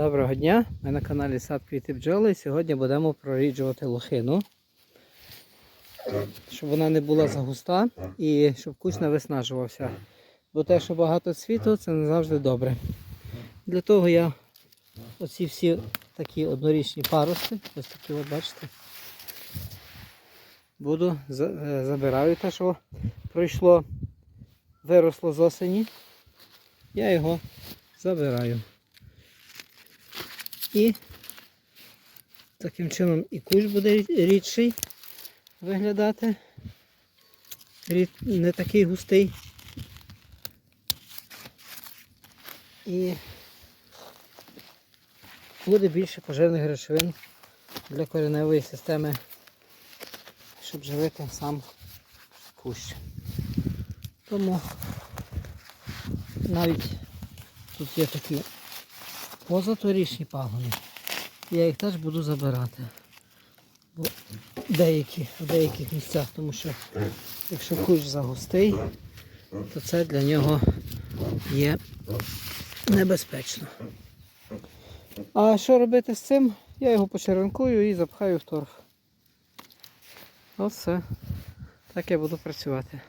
Доброго дня! Ми на каналі Сад Квіти Бджоли. Сьогодні будемо проріджувати лохину, щоб вона не була загуста і щоб кусь не виснажувався. Бо те, що багато світу, це не завжди добре. Для того я оці всі такі однорічні паруси, ось такі от бачите, буду е, забираю те, що пройшло, виросло з осені. Я його забираю. І таким чином і кущ буде рідший виглядати. Рід, не такий густий. І буде більше поживних речовин для кореневої системи, щоб живити сам кущ. Тому навіть тут є такі позаторічні пагони. Я їх теж буду забирати. Бо деякі, в деяких місцях, тому що якщо кущ загустий, то це для нього є небезпечно. А що робити з цим? Я його почеренкую і запхаю в торф. Оце. Так я буду працювати.